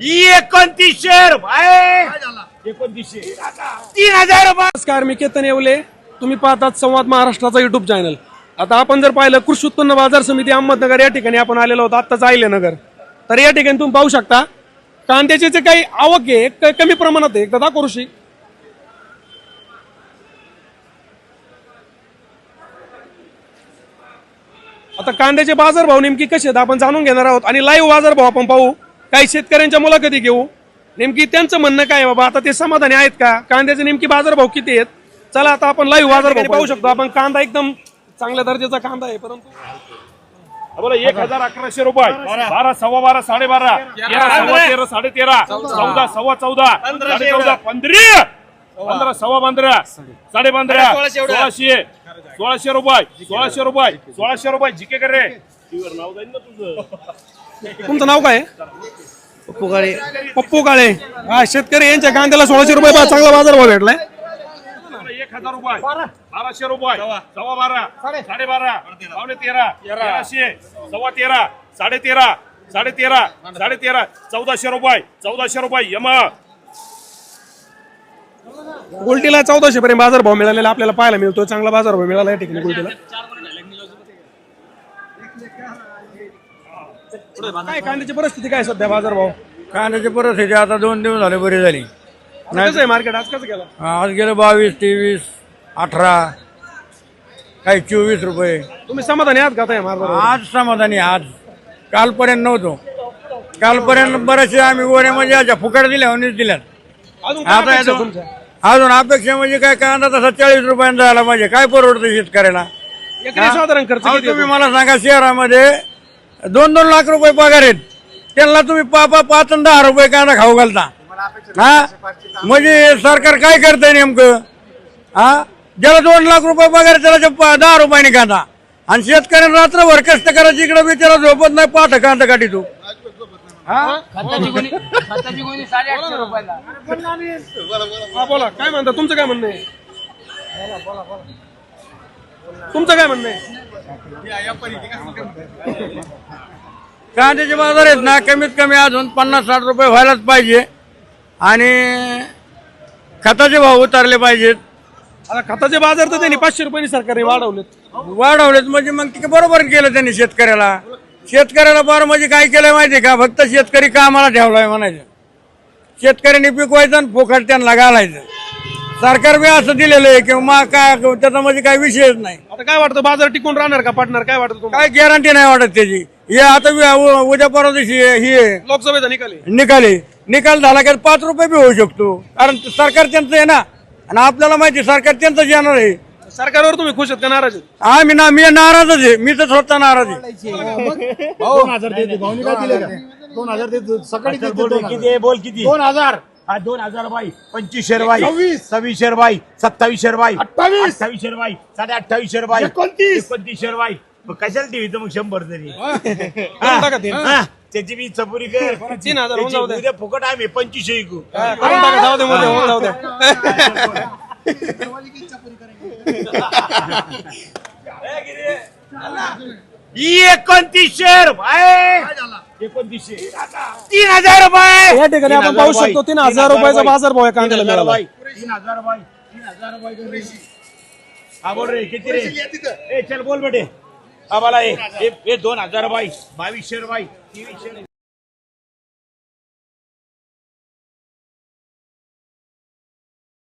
एकोणतीसशे रुपये. एकोणतीसशे. तीन हजार. रुपये. नमस्कार मी केतन येवले. तुम्ही पाहतात संवाद महाराष्ट्राचा युट्यूब चॅनल आता आपण जर पाहिलं कृषी उत्पन्न बाजार समिती अहमदनगर या ठिकाणी आपण आलेलो आहोत आत्ताच नगर तर या ठिकाणी तुम्ही पाहू शकता कांद्याचे जे काही आवक आहे कमी प्रमाणात आहे. एकदा दाखव ऋषी. आता कांद्याचे बाजारभाव नेमकी कसे आहेत आपण जाणून घेणार आहोत. आणि लाईव्ह बाजारभाव आपण पाहू. काही शेतकऱ्यांच्या मुलाखती घेऊ. नेमकी त्यांचं म्हणणं काय बाबा? आता ते समाधानी आहेत का? कांद्याचे नेमकी बाजारभाव किती आहेत? चला आता आपण लाईव्ह बाजारभाव पाहू शकतो. आपण कांदा एकदम चांगल्या दर्जाचा कांदा आहे परंतु बोला एक हजार अकराशे रुपये. बारा. सव्वा बारा साडेबारा. तेरा. सव्वा तेरा साडे तेरा चौदा सव्वा चौदा. साडे चौदा पंधरा. पंधरा सव्वा पंधरा. साडे पंधरा सोळाशे सोळाशे. रुपये. सोळाशे रुपये. सोळाशे रुपये. जिके कर. रे नाव जाईल ना तुझं. तुमचं नाव काय आहे? पप्पू काळे. हा शेतकरी यांच्या कांद्याला सोळाशे रुपये बा- चांगला बाजारभाव भेटलाय. एक हजार रुपये. बाराशे रुपये. सव्वा. बारा. साडेबारा. पावणे तेरा. तेराशे. सव्वा तेरा. साडे तेरा. साडे तेरा. साडे तेरा. चौदाशे रुपये. चौदाशे रुपये. यमा. गुलटीला चौदाशे पर्यंत बाजारभाव मिळालेला आपल्याला पाहायला मिळतो चांगला बाजारभाव मिळाला या ठिकाणी गुलटीला काय कांद्याची परिस्थिती काय सध्या बाजारभाव कांद्याची परिस्थिती आता दोन दिवस झाले बरी झाली. कसं आहे मार्केट आज कसं गेलं? आज गेलं बावीस तेवीस अठरा काही चोवीस रुपये. तुम्ही समाधानी आहात का आता या बाजारभाव आज समाधानी आज. कालपर्यंत नव्हतो. कालपर्यंत बरेचसे आम्ही गोऱ्या म्हणजे याच्या फुकट दिल्या होणीच दिल्यात. अजून काय आता? अजून अपेक्षा म्हणजे काय कांदा तसा चाळीस रुपयांचा झाला पाहिजे. काय परवडतं शेतकऱ्याला? साधारण खर्च तुम्ही? मला सांगा शहरामध्ये दोन दोन लाख रुपये पगार आहेत. त्यांना तुम्ही पा पा पाच आणि दहा रुपये कांदा खाऊ घालता. हा? म्हणजे सरकार काय करतंय नेमकं? हा? ज्याला दोन लाख रुपये पगार त्याला ते दहा रुपयाने कांदा आणि शेतकऱ्यांना रात्रभर कष्ट करायची इकडे बी त्याला झोपत नाही पाठ कांदा काढी तू हा हा बोला. काय म्हणता? तुमचं काय म्हणणं आहे? तुमचं काय म्हणणं आहे? कांद्याचे बाजार आहेत ना कमीत कमी अजून पन्नास साठ रुपये व्हायलाच पाहिजे. आणि खताचे भाव उतारले पाहिजेत. आता खताचे बाजार तर त्यांनी पाचशे रुपयांनी सरकारने वाढवलेत. वाढवलेत म्हणजे मग ते बरोबर केलं त्यांनी शेतकऱ्याला. शेतकऱ्याला बार म्हणजे काय केलं माहितीये का? फक्त शेतकरी कामाला ठेवलाय म्हणायचं. शेतकऱ्यांनी पिकवायचं आणि फोकट त्यांना घालायचं. सरकार बी असं दिलेलं आहे किंवा मा काय त्याचा म्हणजे काही विषयच नाही. आता काय वाटतं बाजार टिकून राहणार का पडणार? काय वाटतं तुम्हाला? काय गॅरंटी नाही वाटत त्याची. हे आता उ- उद्या परवा दिवशी ही आहे, लोकसभेचा निकाल आहे. निकाली निकाल झाला की पाच रुपये बी होऊ शकतो. कारण सरकार त्यांचं आहे ना. आणि आपल्याला माहिती आहे, सरकार त्यांचंच येणार आहे. सरकारवर तुम्ही खुश आहेत का नाराज आहेत? आम्ही ना मी नाराजच आहे. मी तर स्वतः नाराज आहे. दोन हजार देते. भाऊनी काय दिले का? दोन हजार देतो. सकाळी बोल किती आहे? बोल किती दोन हजार. हा दोन हजार बाई. पंचवीसशे रुपये सव्वीस सव्वीसशे रुपये सत्तावीसशे रुपये अठ्ठावीस. अठ्ठावीसशे रुपये साडे अठ्ठावीसशे रुपये एकोणतीस. एकोणतीसशे रुपये मग कशाला ठेवी मग शंभर तरी. करून टाका ते. हा, त्याची मी चपुरी कर. तीन हजार होऊन जाऊ द्या. उद्या फुकट आम्ही हा, करून टाका. जाऊ दे मध्ये होऊन जाऊ द्या एकोणतीसशे रुपये एकोणतीसशे. तीन हजार रुपये! या ठिकाणी आपण पाहू शकतो तीन हजार रुपयाचा बाजारभाव आहे कांद्याला मिळाला. तीन हजार रुपये तीन हजार रुपये. हा बोल रे किती रे? ए चल बोल बेटे. हा मला हे हे दोन हजार रुपये बावीसशे रुपये. तेवीसशे